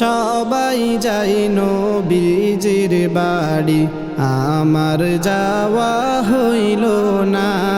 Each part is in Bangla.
সবাই যাই নবীজির বাড়ি আমার যাওয়া হইল না।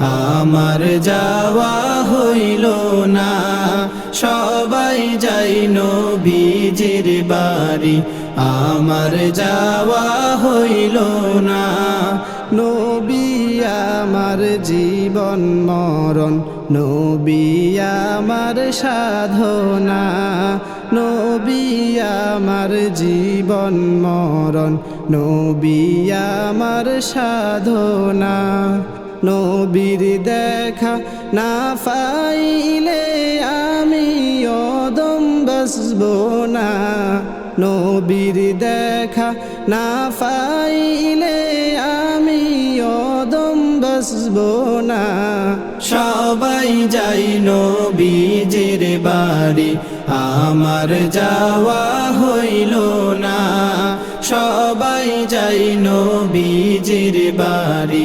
আমার যাওয়া হইল না। সবাই যাই নবীজির বাড়ি। আমার যাওয়া হইল না। নবী আমার জীবন মরণ। নবী আমার সাধনা। নবী আমার জীবন মরণ। নবী আমার সাধনা। নবীর দেখা না পাইলে আমি অদম বসব না। নবীর দেখা না পাইলে আমি অদম বসব না। সবাই যাই নবীজির বাড়ি, আমার যাওয়া হইল না। সবাই যাই নবীজির বাড়ি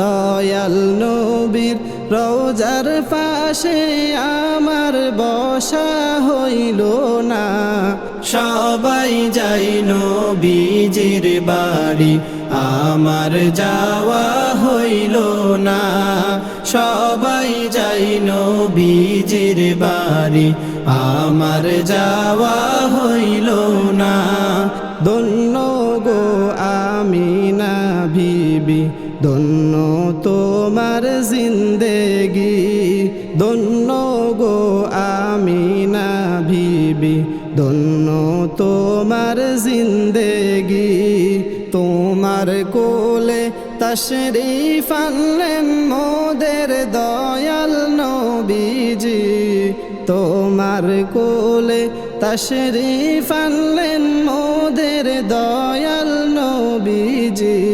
দয়াল নবীর রৌজার পাশে আমার বসা হইল না। সবাই যাই নবীজির বাড়ি, আমার যাওয়া হইল না। সবাই যাই নবীজির বাড়ি, আমার যাওয়া হইল না। দন্য গো আমি না ভিবি দন্য তোমার জিন্দেগি দন্য গো আমি না ভিবি দন্য তোমার জিন্দেগি। তোমার কোলে তশরিফ আনলেন মোদের দয়াল নবীজি। তোমার কোলে তশরিফ আনলেন মোদের দয়াল নবীজি।